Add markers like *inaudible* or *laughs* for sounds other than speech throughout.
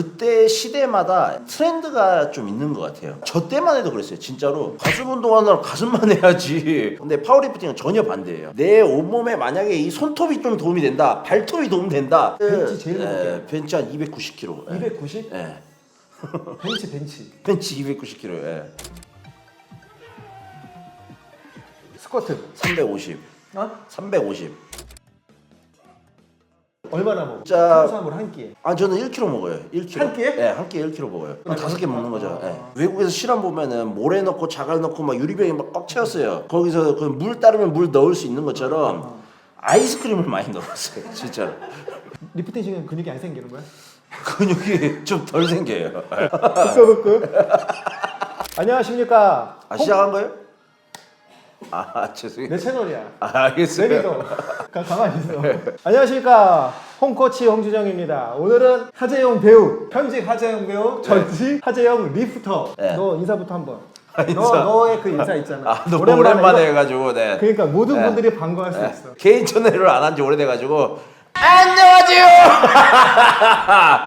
그때 시대마다 트렌드가 좀 있는 것 같아요. 저 때만 해도 그랬어요. 진짜로 가슴 운동하느라 가슴만 *laughs* 해야지. 근데 파워리프팅은 전혀 반대예요. 내 온몸에 만약에 이 손톱이 좀 도움이 된다, 발톱이 도움 된다. 벤치 제일 예, 무겁게. 벤치 한 290kg. 예. 290? 예. 벤치 벤치. *laughs* 벤치 290kg. 예. 스쿼트. 350. 어? 350. 얼마나 먹어? 자- 탄수화물 한 끼에. 아 저는 1kg 먹어요. 1kg. 한 끼에? 네, 한 끼에 1kg 먹어요. 다섯 개 먹는 거죠. 아. 예. 외국에서 실험 보면은 모래 넣고 자갈 넣고 막 유리병에 막 꽉 채웠어요. 거기서 그 물 따르면 물 넣을 수 있는 것처럼 아이스크림을 많이 넣었어요. *laughs* 진짜로. 리프팅 시간 근육이 안 생기는 거야? *laughs* 근육이 좀 덜 생겨요. 예. *laughs* 부끄부끄. 안녕하십니까? 아 시작한 거예요? 아 죄송해요. 내 채널이야. 아 알겠어요. 내리도 가, 가만히 있어. 안녕하십니까. 홍코치 홍주정입니다. 오늘은 하재영 배우, 현직 하재영 배우, 전직 하재영 리프터. 네. 너 인사부터 한번. 아, 너 인사. 너의 그 인사 있잖아. 아 너무 오랜만에, 이거- 해가지고 네. 그러니까 모든 네. 분들이 반가워할 수 네. 있어. 개인 채널을 안 한 지 오래돼가지고 안녕하세요.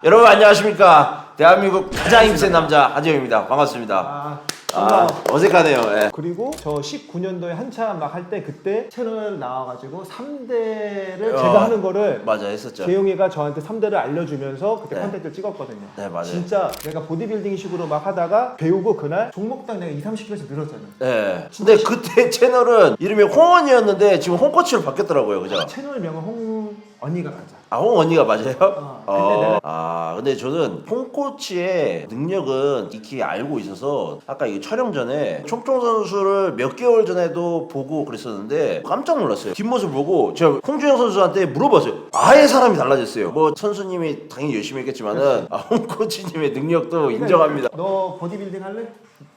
*laughs* 여러분 안녕하십니까? 대한민국 가장 힘센 남자 하재영입니다. 반갑습니다. 아, 아. 어색하네요. 예. 그리고 저 19년도에 한참 막 할 때 그때 채널 나와가지고 3대를 어. 제가 하는 거를 맞아 했었죠. 재용이가 저한테 3대를 알려주면서 그때 네. 컨텐츠를 찍었거든요. 네, 맞아요. 진짜 내가 보디빌딩 식으로 막 하다가 배우고 그날 종목당 내가 2, 30kg씩 늘었잖아. 예. 근데 그때 채널은 이름이 홍언이었는데 지금 홍코치로 바뀌었더라고요. 그죠? 채널명은 홍 언니가 가자. 아, 홍 언니가 맞아요? 어, 근데 내가- 아, 근데 저는 홍코치의 능력은 익히 알고 있어서 아까 이 촬영 전에 총총 선수를 몇 개월 전에도 보고 그랬었는데 깜짝 놀랐어요. 뒷모습 보고 제가 홍준영 선수한테 물어봤어요. 아예 사람이 달라졌어요. 뭐 선수님이 당연히 열심히 했겠지만은 아, 홍코치님의 능력도 인정합니다. 너 보디빌딩 할래?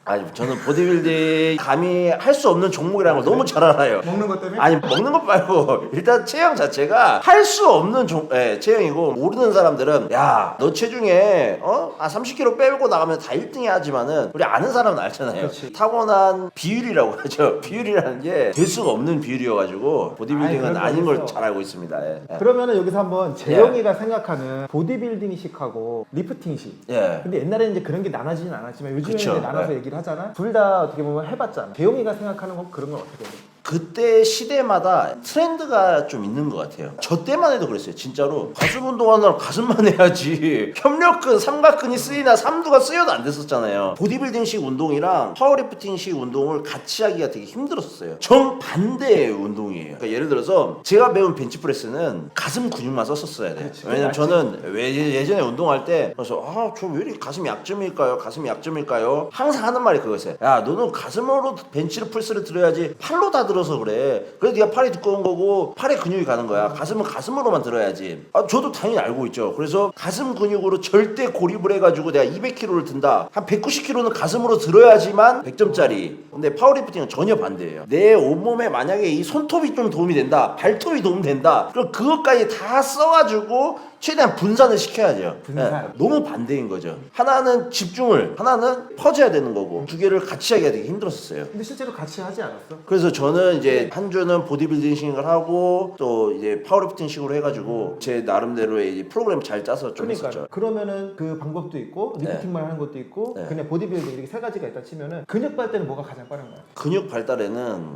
아니 저는 보디빌딩 감히 할 수 없는 종목이라는 걸 너무 잘 알아요. 먹는 것 때문에? 아니 먹는 것 말고 *laughs* 일단 체형 자체가 할 수 없는 종, 예, 체형이고 모르는 사람들은 야 너 체중에 어아 30kg 빼고 나가면 다 1등이 하지만은 우리 아는 사람은 알잖아요. 그렇지. 타고난 비율이라고 *laughs* 하죠. 비율이라는 게 될 수가 없는 비율이어가지고 보디빌딩은 그런 거 아닌 걸 있어. 잘 알고 있습니다. 예. 예. 그러면은 여기서 한번 재영이가 생각하는 보디빌딩식하고 리프팅식. 예. 근데 옛날에는 이제 그런 게 나눠지진 않았지만 요즘에 그쵸. 이제 나눠서 네. 얘기를 하잖아. 둘 다 어떻게 보면 해봤잖아. 재영이가 생각하는 건 그런 건 어떻게 돼? 그때 시대마다 트렌드가 좀 있는 것 같아요. 저 때만 해도 그랬어요. 진짜로 가슴 운동하느라 가슴만 해야지. *laughs* 협력근, 삼각근이 쓰이나 삼두가 쓰여도 안 됐었잖아요. 보디빌딩식 운동이랑 파워리프팅식 운동을 같이 하기가 되게 힘들었어요. 정 반대의 운동이에요. 그러니까 예를 들어서 제가 배운 벤치프레스는 가슴 근육만 썼었어야 돼요. 왜냐면 맞지. 저는 왜 예전에 운동할 때 그래서 아 저 왜 이렇게 가슴이 약점일까요? 가슴이 약점일까요? 항상 하는 말이 그거였어요. 야 너는 가슴으로 벤치를 풀스를 들어야지 팔로 다들 어서 그래. 그래서 네가 팔이 두꺼운 거고 팔에 근육이 가는 거야. 가슴은 가슴으로만 들어야지. 아 저도 당연히 알고 있죠. 그래서 가슴 근육으로 절대 고립을 해가지고 내가 200kg를 든다. 한 190kg는 가슴으로 들어야지만 100점짜리. 근데 파워리프팅은 전혀 반대예요. 내 온몸에 만약에 이 손톱이 좀 도움이 된다. 발톱이 도움 된다. 그럼 그것까지 다 써가지고 최대한 분산을 시켜야죠. 분산. 예, 너무 반대인 거죠. 하나는 집중을, 하나는 퍼져야 되는 거고 두 개를 같이 하기가 되게 힘들었어요. 근데 실제로 같이 하지 않았어? 그래서 저는 이제 한 주는 보디빌딩식을 하고 또 이제 파워리프팅식으로 해가지고 제 나름대로의 이제 프로그램 잘 짜서 좀 그러니까 했었죠. 그러면은 그 방법도 있고 리프팅만 하는 것도 있고 네. 그냥 보디빌딩 이렇게 세 가지가 있다 치면은 근육 발달은 뭐가 가장 빠른 거야? 근육 발달에는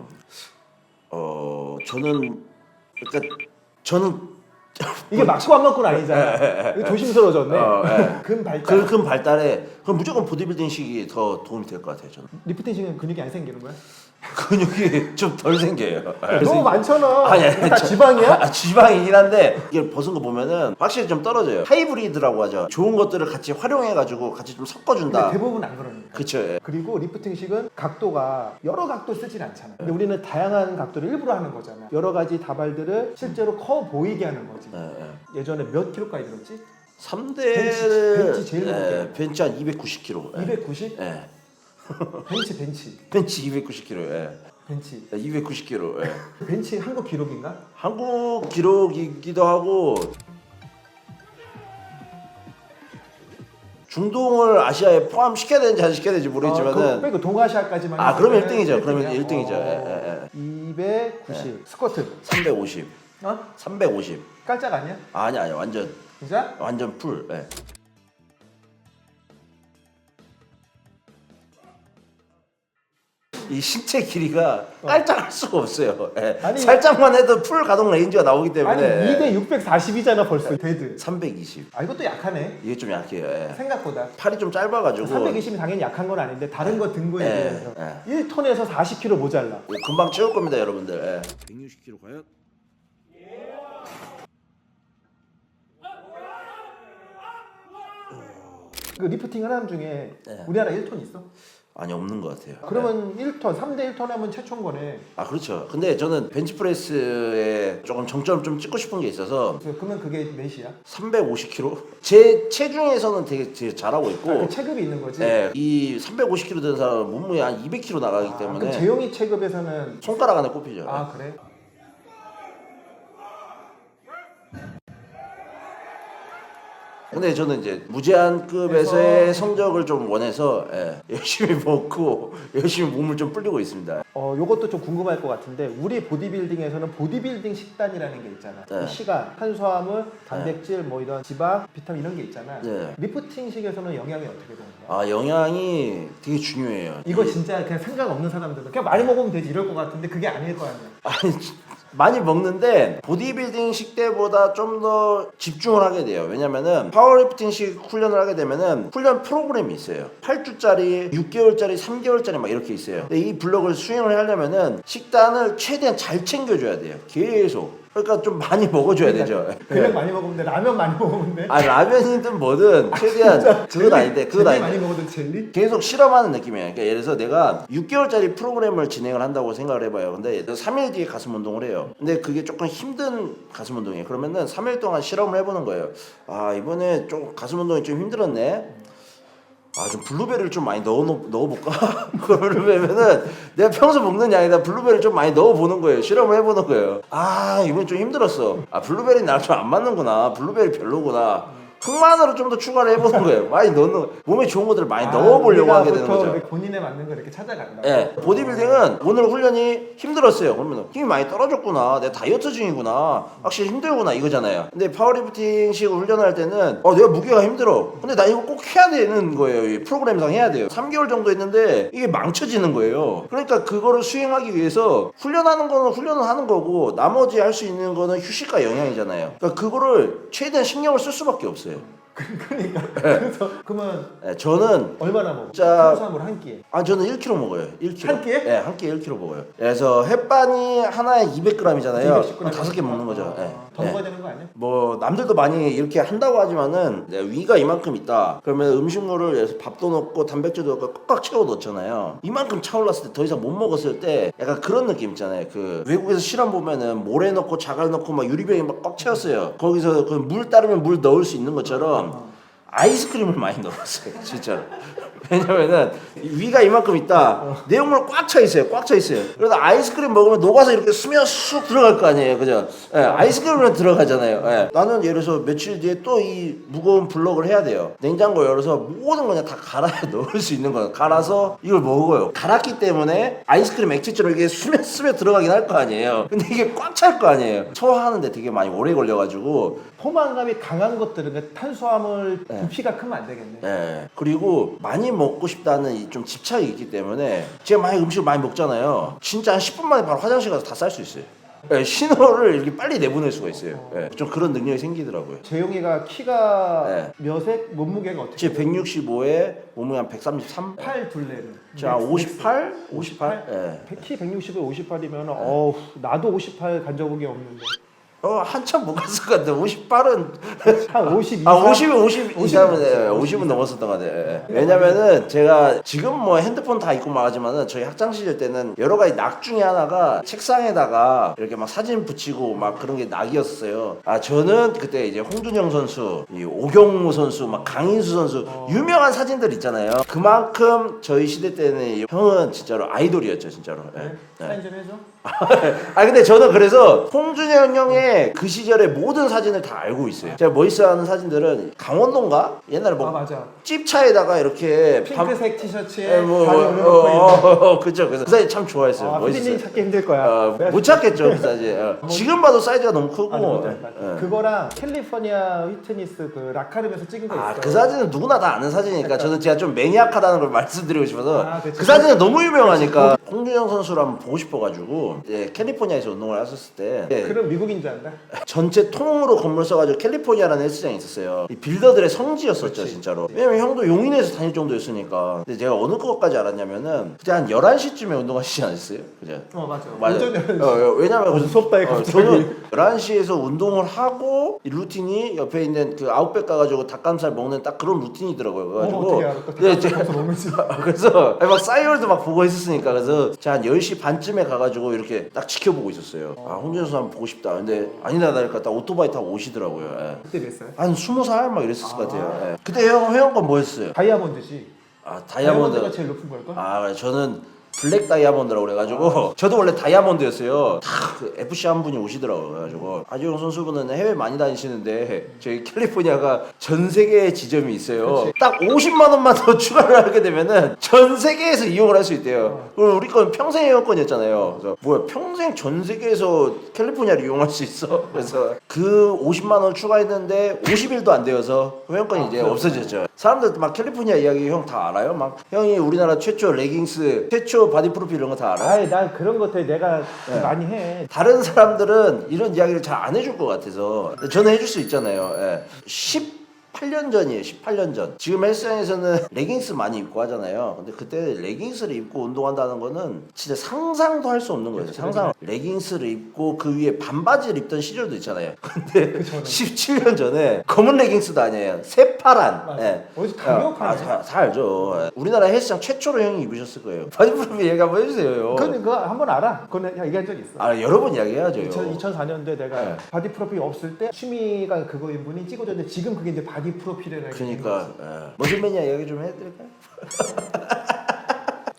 어 저는 그러니까 저는 *laughs* 이게 맞고 안 맞고는 아니잖아. 이거 조심스러워졌네. 어, 예. *laughs* 근 발달. 그, 그 발달에 그럼 무조건 보디빌딩식이 더 도움이 될 것 같아요. 저는 리프팅식은 근육이 안 생기는 거야? *laughs* 근육이 좀 덜 생겨요. 너무 많잖아. 아니, 아니, 다 저- 지방이야? 아, 지방이긴 한데 이게 벗은 거 보면은 확실히 좀 떨어져요. 하이브리드라고 하죠. 좋은 것들을 같이 활용해가지고 같이 좀 근데 섞어준다. 대부분 안 그러니까. 그쵸. 예. 그리고 리프팅식은 각도가 여러 각도 쓰진 않잖아. 근데 우리는 다양한 각도를 일부러 하는 거잖아. 여러 가지 다발들을 실제로 커 보이게 하는 거지. 예, 예. 예전에 몇 킬로까지 들었지? 3대를 벤치, 벤치 제일 예, 무겁게. 벤치 한 290kg. 290? 예. 벤치 벤치 벤치 290kg. 예. 벤치 290kg. 예. 벤치 한국 기록인가? 한국 기록이기도 하고 중동을 아시아에 포함시켜야 되는지 안 시켜야 되는지 어, 그거 모르겠지만은 빼고 동아시아까지만 아 그러면 했으면은 1등이죠. 그러면 1등이야. 1등이죠. 어. 290 스쿼트 350. 어? 350. 깔짝 아니야? 아니 아니 완전 진짜? 완전 풀. 예. 이 신체 길이가 깔짝할 수가 없어요. 예. 아니, 살짝만 해도 풀 가동 레인지가 나오기 아니 때문에 2대 640이잖아 벌써 데드. 320. 아 이것도 약하네. 이게 좀 약해요. 예. 생각보다. 팔이 좀 짧아가지고 320이 당연히 약한 건 아닌데 다른 거든 거에 예, 비해서 예. 1톤에서 40kg 모자라. 예, 금방 채울 겁니다, 여러분들. 예. 160kg 과연? 그 리프팅 하는 중에 네. 우리나라 1톤 있어? 아니 없는 것 같아요. 그러면 1톤, 3대 1톤 하면 최초인 거네. 아 그렇죠. 근데 저는 벤치프레스에 조금 정점 좀 찍고 싶은 게 있어서 그래서 그러면 그게 몇이야? 350kg 제 체중에서는 되게, 되게 잘하고 있고 아, 그 체급이 있는 거지. 예, 이 350kg 되는 사람 몸무게 한 200kg 나가기 아, 때문에 재용이 체급에서는 손가락 안에 꼽히죠. 아 그래? 근데 저는 이제 무제한급에서의 성적을 좀 원해서 예, 열심히 먹고 열심히 몸을 좀 불리고 있습니다. 어 요것도 좀 궁금할 것 같은데 우리 보디빌딩에서는 보디빌딩 식단이라는 게 있잖아. 네. 그 시간, 탄수화물, 단백질, 뭐 이런 지방, 비타민 이런 게 있잖아. 네. 리프팅식에서는 영양이 어떻게 되는 거야? 아 영양이 되게 중요해요. 이거 진짜 그냥 생각 없는 사람들은 그냥 많이 먹으면 되지 이럴 것 같은데 그게 아닐 거 아니야. 아니 많이 먹는데 보디빌딩식 때보다 좀 더 집중을 하게 돼요. 왜냐면은 파워리프팅식 훈련을 하게 되면은 훈련 프로그램이 있어요. 8주짜리, 6개월짜리, 3개월짜리 막 이렇게 있어요. 근데 이 블럭을 수행을 하려면은 식단을 최대한 잘 챙겨줘야 돼요. 계속. 그러니까 좀 많이 먹어줘야 되죠. 그냥 많이 먹으면 돼. 라면 많이 먹으면 돼. 아 라면이든 뭐든 최대한 그건 아닌데 그건 젤리 아닌데 많이 먹어도 젤리? 계속 실험하는 느낌이에요. 그러니까 예를 들어서 내가 6개월짜리 프로그램을 진행을 한다고 생각을 해봐요. 근데 3일 뒤에 가슴 운동을 해요. 근데 그게 조금 힘든 가슴 운동이에요. 그러면은 3일 동안 실험을 해보는 거예요. 아 이번에 좀 가슴 운동이 좀 힘들었네. 아 좀 블루베리를 좀 많이 넣어 놓- 넣어볼까? *laughs* 그러면은 내가 평소 먹는 양에다 블루베리를 좀 많이 넣어보는 거예요. 실험을 해보는 거예요. 아 이번 좀 힘들었어. 아 블루베리 나랑 좀 안 맞는구나. 블루베리 별로구나. 흑마늘을 좀 더 추가를 해보는 *laughs* 거예요. 많이 넣는 몸에 좋은 것들을 많이 넣어보려고 하게 되는 거죠. 본인에 맞는 거 이렇게 찾아간다. 예, 보디빌딩은 오늘 훈련이 힘들었어요. 그러면 힘이 많이 떨어졌구나. 내 다이어트 중이구나. 확실히 힘들구나 이거잖아요. 근데 파워리프팅식 훈련을 할 때는 어 내가 무게가 힘들어. 근데 나 이거 꼭 해야 되는 거예요. 이 프로그램상 해야 돼요. 3개월 정도 했는데 이게 망쳐지는 거예요. 그러니까 그거를 수행하기 위해서 훈련하는 거는 훈련을 하는 거고 나머지 할 수 있는 거는 휴식과 영양이잖아요. 그러니까 그거를 최대한 신경을 쓸 수밖에 없어요. Yeah. 그러니까 그래서 그러면 예, 저는 얼마나 먹어? 자- 탄수화물 한 끼에. 아 저는 1kg 먹어요. 1kg. 한 끼에? 네, 한 끼에 1kg 먹어요. 그래서 햇반이 하나에 200g이잖아요. 210g. 다섯 개 먹는 거죠. 네. 더 네. 먹어야 되는 거 아니야? 뭐 남들도 많이 이렇게 한다고 하지만은 내가 위가 이만큼 있다. 그러면 음식물을 예를 들어서 밥도 넣고 단백질도 넣고 꽉꽉 채워 넣잖아요. 이만큼 차올랐을 때 더 이상 못 먹었을 때 약간 그런 느낌 있잖아요. 그 외국에서 실험 보면은 모래 넣고 자갈 넣고 막 유리병에 막 꽉 채웠어요. 거기서 그 물 따르면 물 넣을 수 있는 것처럼 아이스크림을 많이 넣었어요. 진짜로. 왜냐면은 위가 이만큼 있다. 내용물 꽉 차 있어요. 꽉 차 있어요. 그러다 아이스크림 먹으면 녹아서 이렇게 스며 쑥 들어갈 거 아니에요. 그죠? 예, 아이스크림은 들어가잖아요. 예. 나는 예를 들어서 며칠 뒤에 또 이 무거운 블럭을 해야 돼요. 냉장고 열어서 모든 거 그냥 다 갈아야 *laughs* 넣을 수 있는 거예요. 갈아서 이걸 먹어요. 갈았기 때문에 아이스크림 액체처럼 이게 스며 스며 들어가긴 할 거 아니에요. 근데 이게 꽉 찰 거 아니에요. 소화하는데 되게 많이 오래 걸려가지고 포만감이 강한 것들은 그 탄수화물 네. 부피가 크면 안 되겠네. 예. 그리고 많이 먹고 싶다는 이좀 집착이 있기 때문에 제가 많이 음식을 많이 먹잖아요. 진짜 한 10분 만에 바로 화장실 가서 다 쌀 수 있어요. 예, 신호를 이렇게 빨리 내보낼 수가 있어요. 예, 좀 그런 능력이 생기더라고요. 재용이가 키가 네. 몇에 몸무게가 어떻게? 제 165에 몸무게 한 133. 팔 둘레는. 자, 넥스, 58? 넥스. 58? 예. 키 160에 58이면 어우 나도 58 간 적이 없는데 어, 한참 못 갔을 것 같아. 58은 한 52. 아 50은 50 50 이상은 예, 넘었어요. 50은 넘었었던 것 같아요. 예. 왜냐면은 제가 지금 뭐 핸드폰 다 있고 말하지만은 저희 학창 시절 때는 여러 가지 낙 중에 하나가 책상에다가 이렇게 막 사진 붙이고 막 그런 게 낙이었어요. 아 저는 그때 이제 홍준영 선수, 이 오경무 선수, 막 강인수 선수 어. 유명한 사진들 있잖아요. 그만큼 저희 시대 때는 이 형은 진짜로 아이돌이었죠, 진짜로. 예. 네? 예. 사인 좀 해줘. 아 근데 저는 그래서 홍준영 형의 그 시절의 모든 사진을 다 알고 있어요. 제가 멋있어하는 사진들은 강원도인가 옛날에 아 뭐 맞아. 찝차에다가 이렇게 밤- 핑크색 티셔츠에 예, 뭐, 다리 뭐, 올려놓고 어, 있는. 어, 어, 그죠. 그래서 그 사진 참 좋아했어요. 아, 멋있어요. 피디님 찾기 힘들 거야. 어, 내가 못 찾겠죠 그 사진. 어. 지금 봐도 사이즈가 너무 크고. 아, 뭔지 알것 같아. 예. 그거랑 캘리포니아 휘트니스 그 라카름에서 찍은 거 있어. 아, 그 사진은 누구나 다 아는 사진이니까 저는 제가 좀 매니악하다는 걸 *laughs* 말씀드리고 싶어서 아, 그치. 그 사진은 너무 유명하니까 홍준영 선수를 한번 보고 싶어가지고 이제 캘리포니아에서 운동을 했었을 때 예, 그럼 미국인 줄 안다. 전체 통으로 건물 써가지고 캘리포니아라는 헬스장이 있었어요. 이 빌더들의 성지였었죠, 진짜로. 왜냐면 형도 용인에서 다닐 정도였으니까. 근데 제가 어느 것까지 알았냐면은 그때 한 11시쯤에 운동하시지 않았어요? 그죠? 어 맞아. 맞아요. 어, 어, 왜냐면 그- 무섭다, 이거 어, 갑자기. 저는 11시에서 운동을 하고 이 루틴이 옆에 있는 그 아웃백 가가지고 닭가슴살 먹는 딱 그런 루틴이더라고요. 어, 그래가지고 어떻게 알아? 또 네, 제- 가서 먹는지. *laughs* 그래서 막 싸이월드 막 보고 있었으니까 그래서 제가 한 10시 반쯤에 가가지고 이렇게 딱 지켜보고 있었어요. 아 홍준호 선수 한번 보고 싶다. 근데 아니다 다니까 딱 오토바이 타고 오시더라고요. 예. 그때 몇 살? 한 20살 막 이랬을 것 같아요. 예. 그때 형 회원권 뭐였어요? 다이아몬드지. 아 다이아몬드가 다이아몬드. 제일 높은 걸걸? 아 저는 블랙 다이아몬드라고 그래가지고 *laughs* 저도 원래 다이아몬드였어요. 다그 FC 한 분이 오시더라고요. 그래가지고 아지용 선수분은 해외 많이 다니시는데 저희 캘리포니아가 전 세계에 지점이 있어요. 딱 50만 원만 더 *laughs* 추가를 하게 되면은 전 세계에서 이용을 할 수 있대요. 그럼 우리 건 평생 회원권이었잖아요. 그래서 뭐야 평생 전 세계에서 캘리포니아를 이용할 수 있어? *laughs* 그래서 그 50만 원 추가했는데 50일도 안 되어서 회원권이 이제 없어졌죠. 사람들 막 캘리포니아 이야기 형 다 알아요? 막 형이 우리나라 최초 레깅스, 최초 바디 프로필 이런 거 다 알아요? 아이 난 그런 것들 내가 네. 많이 해. 다른 사람들은 이런 이야기를 잘 안 해줄 것 같아서 저는 해줄 수 있잖아요. 예. 18년 전이에요. 18년 전. 지금 헬스장에서는 레깅스 많이 입고 하잖아요. 근데 그때 레깅스를 입고 운동한다는 거는 진짜 상상도 할 수 없는 거예요. 상상. 레깅스를 입고 그 위에 반바지를 입던 시절도 있잖아요. *laughs* 근데 17년 전에 검은 레깅스도 아니에요. 새파란. 예. 어디서 강력하네. 아, 다, 다 알죠. 예. 우리나라 헬스장 최초로 형이 입으셨을 거예요. *laughs* 바디 프로필 얘기 한번 해주세요. 그건 그거 한번 알아. 그건 내가 얘기한 적 있어. 아 여러 번 이야기해야죠. 2000, 2004년도에 내가 네. 바디 프로필 없을 때 취미가 그거인 분이 찍어줬는데 지금 그게 이제 바디 프로필이라는 게 있는 그러니까. 예. 머슬매니아 이야기 좀 해드릴까요? *laughs*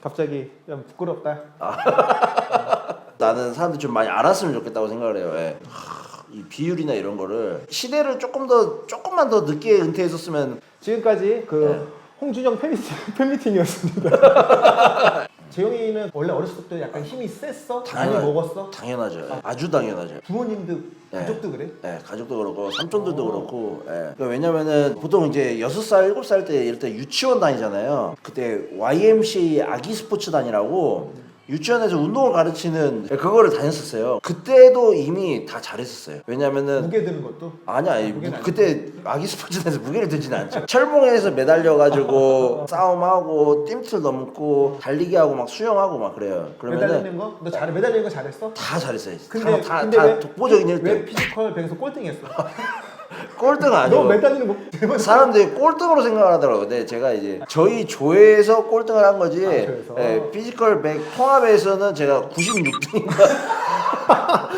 갑자기 좀 부끄럽다. *laughs* 나는 사람들 좀 많이 알았으면 좋겠다고 생각을 해요. 예. 하, 이 비율이나 이런 거를 시대를 조금 더 조금만 더 늦게 은퇴했었으면 지금까지 그 네. 홍준영 팬미팅, 팬미팅이었습니다. *laughs* 재용이는 원래 어렸을 때부터 약간 힘이 셌어? 당연하- 먹었어? 당연하죠. 예. 아주 당연하죠. 부모님도 네. 가족도 그래? 예, 가족도 그렇고 삼촌들도 어. 그렇고 예. 그러니까 왜냐면은 보통 이제 여섯 살 일곱 살 때 이럴 때 유치원 다니잖아요. 그때 YMCA 아기 스포츠 단이라고 유치원에서 운동을 가르치는 그거를 다녔었어요. 그때도 이미 다 잘했었어요. 왜냐면은 무게 드는 것도? 아니야, 이 무게는 무- 그때 아기 스포츠단에서 무게를 들지는 않죠. 철봉에서 매달려가지고 *laughs* 싸움하고 띰틀 넘고 달리기 하고 막 수영하고 막 그래요. 그러면은 매달리는 거? 너 잘해 매달리는 거 잘했어? 다 잘했어요. 근데 다, 다, 근데 다 왜, 독보적인 왜 1등. 피지컬 배에서 꼴등했어? *laughs* 꼴등 너 아니고 매달리는 거 대박. 사람들이 꼴등으로 생각을 하더라고요. 근데 제가 이제 저희 조회에서 꼴등을 한 거지. 아, 조회에서? 예, 피지컬 100 통합에서는 제가 96등인가.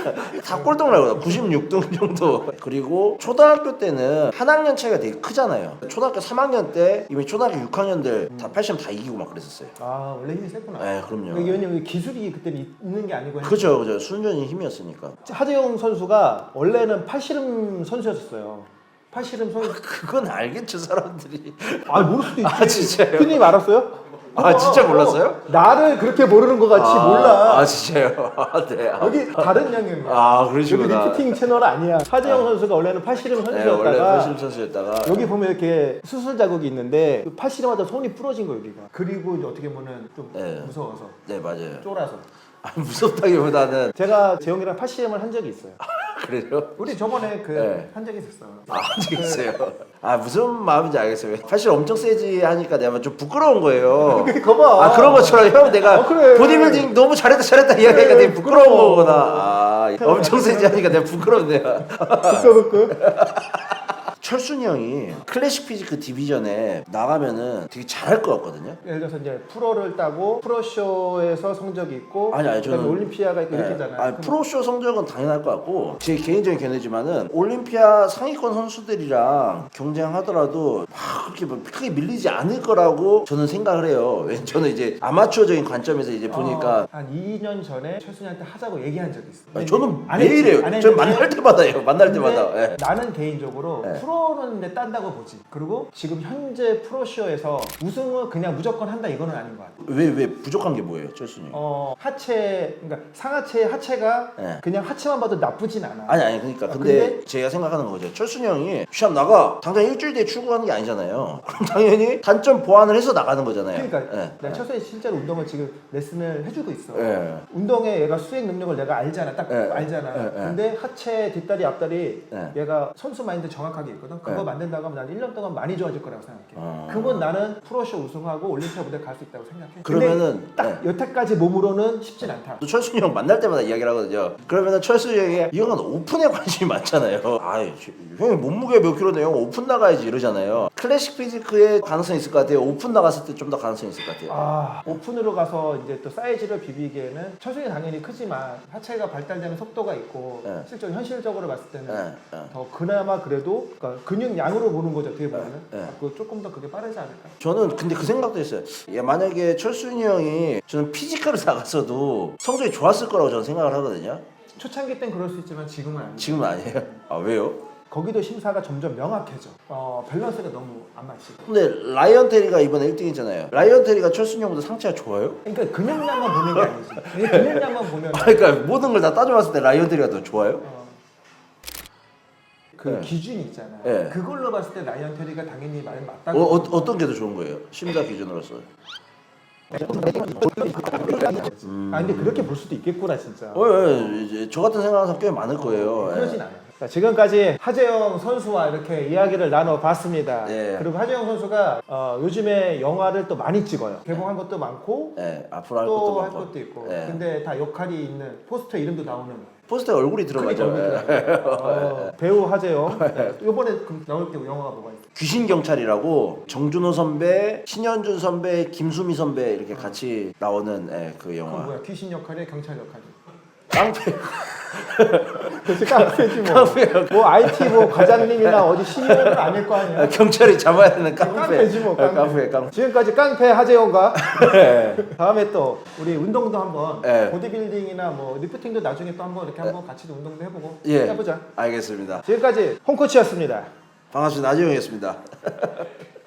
*laughs* 하고 96등 정도. 그리고 초등학교 때는 한 학년 차이가 되게 크잖아요. 초등학교 3학년 때 이미 초등학교 6학년들 다 80다 이기고 막 그랬었어요. 아 원래 힘이 세구나. 네, 그럼요. 왜냐면 기술이 그때는 있는 게 아니고 그죠, 그죠. 순전히 힘이었으니까. 하재영 선수가 원래는 팔씨름 선수였어요. 팔씨름 선수. *laughs* 그건 알겠죠, 사람들이. 아 모를 수도 있지. 아, 진짜요? 피디님 알았어요? 아, 진짜 몰랐어요? 나를 그렇게 모르는 것 같이 아, 몰라. 아, 진짜요? *laughs* 아, 네. 아, 여기 다른 양념이야. 아, 여기 그러시구나. 리프팅 채널 아니야. 하재영 선수가 원래는 팔씨름 네, 원래 선수였다가 팔심 선수였다가 여기 보면 이렇게 수술 자국이 있는데 그 팔씨름 하다 손이 부러진 거예요 여기가. 그리고 이제 어떻게 보면 좀 네. 무서워서 네 맞아요. 쫄아서. 아, 무섭다기보다는 제가 재영이랑 팔씨름을 한 적이 있어요. 그래요. 우리 저번에 그 네. 한 적이 있었어. 아, 알겠어요. 아 무슨 마음인지 알겠어요. 사실 엄청 세지 하니까 내가 좀 부끄러운 거예요. 거봐. 아 그런 것처럼 형 내가 어, 그래. 보디빌딩 너무 잘했다 잘했다 이야기하니까 그래, 되게 부끄러운 부끄러워. 거구나. 아 엄청 세지 하니까 내가 부끄럽네요. *laughs* 부끄럽고. 철순이 형이 클래식 피지크 디비전에 나가면은 되게 잘할 것 같거든요. 예를 들어서 이제 프로를 따고 프로쇼에서 성적이 있고 아니, 아니, 그다음에 저는- 올림피아가 있고 네. 이렇게잖아요. 아니, 그럼 프로쇼 성적은 당연할 것 같고 제 개인적인 견해지만은 올림피아 상위권 선수들이랑 경쟁하더라도 막 그렇게 뭐 크게 밀리지 않을 거라고 저는 생각을 해요. 왜 저는 이제 아마추어적인 관점에서 이제 보니까 어, 한 2년 전에 철순이한테 하자고 얘기한 적이 있어. 아니, 저는 안 매일 해요. 안저 했는데 만날 때마다 해요. 만날 근데 때마다. 예. 나는 개인적으로 네. 프로 는 내 딴다고 보지. 그리고 지금 현재 프로쇼에서 우승을 그냥 무조건 한다 이거는 아닌 것 같아. 왜, 왜 부족한 게 뭐예요, 철순이? 어 하체 그러니까 상하체 하체가 네. 그냥 하체만 봐도 나쁘진 않아. 아니 아니 그러니까 아, 근데, 근데? 제가 생각하는 거죠 철순이 형이 시합 나가 당장 일주일 뒤에 출국하는 게 아니잖아요 *laughs* 그럼 당연히 단점 보완을 해서 나가는 거잖아요 그러니까 예. 내가 철수에 실제로 운동을 지금 레슨을 해주고 있어. 예. 운동에 얘가 수행 능력을 내가 알잖아. 딱 예, 알잖아. 예, 예. 근데 하체, 뒷다리, 앞다리 예. 얘가 선수 마인드 정확하게 있거든. 그거 예. 만든다고 하면 난 1년 동안 많이 좋아질 거라고 생각해. 어. 그건 나는 프로쇼 우승하고 올림피아 무대 갈 수 있다고 생각해. 그러면은, 딱 여태까지 몸으로는 쉽진 않다. 또 철순이 형 만날 때마다 이야기를 하거든요 그러면은 철순이 형이 이 형은 오픈에 관심이 많잖아요 아이 형이 몸무게 몇 킬로인데 형 오픈 나가야지 이러잖아요 클래식 피지크에 가능성이 있을 것 같아요 오픈 나갔을 때 좀 더 가능성이 있을 것 같아요 아 오픈으로 가서 이제 또 사이즈를 비비기에는 체중이 당연히 크지만 하체가 발달되는 속도가 있고 예. 실제로 현실적으로 봤을 때는 예, 예. 더 그나마 그래도 그러니까 근육량으로 보는 거죠 어떻게 보면은 예, 예. 그 조금 더 그게 빠르지 않을까 저는 근데 그 생각도 했어요. 야, 만약에 철순이 형이 저는 피지컬을 나갔어도 성적이 좋았을 거라고 저는 생각을 하거든요. 초창기 땐 그럴 수 있지만 지금은 아니죠 지금은 아니에요. 아 왜요? 거기도 심사가 점점 명확해져 어 밸런스가 너무 안 맞지 근데 라이언 테리가 이번에 1등했잖아요. 라이언 테리가 철순이 형보다 상체가 좋아요? 그러니까 근육량만 보는 게 아니지 근육량만 보면 *laughs* 아, 그러니까 모든 걸 다 따져봤을 때 라이언 테리가 더 좋아요? 어, 그 네. 기준이 있잖아 네. 그걸로 봤을 때 라이언 테리가 당연히 말 어, 맞다고 어, 어 떤 게 더 좋은 거예요? 심사 기준으로서. 아 근데 그렇게 볼 수도 있겠구나 진짜 어, 예, 이제 저 같은 생각하는 사람 꽤 많을 거예요. 예. 그러진 않아요. 자, 지금까지 하재영 선수와 이렇게 이야기를 나눠봤습니다. 예. 그리고 하재영 선수가 어, 요즘에 영화를 또 많이 찍어요. 개봉한 것도 많고 예, 앞으로 할 것도 할 많고. 것도 있고. 예. 근데 다 역할이 있는 포스터 이름도 나오는 포스터에 얼굴이 들어가죠. 그러니까 예. 어, 배우 하재영. 네. 이번에 그럼 나올 때 영화가 뭐가 있어요? 귀신 경찰이라고 정준호 선배, 신현준 선배, 김수미 선배 이렇게 같이 나오는 예, 그 영화. 뭐야? 귀신 역할에 경찰 역할이. 깡패. 깡패지 뭐. 깡패요. 뭐 IT 뭐 과장님이나 어디 CEO는 아닐 거 아니야. 아, 경찰이 잡아야 되는 깡패. 깡패지 뭐, 아, 깡패. 깡패, 깡패. 지금까지 깡패 하재영과 *laughs* 네. 다음에 또 우리 운동도 한번 네. 보디빌딩이나 뭐 리프팅도 나중에 또 한번 이렇게 한번 같이 운동도 해보고 예. 해보자. 알겠습니다. 지금까지 홍코치였습니다. 반갑습니다. 나지영이었습니다. *laughs*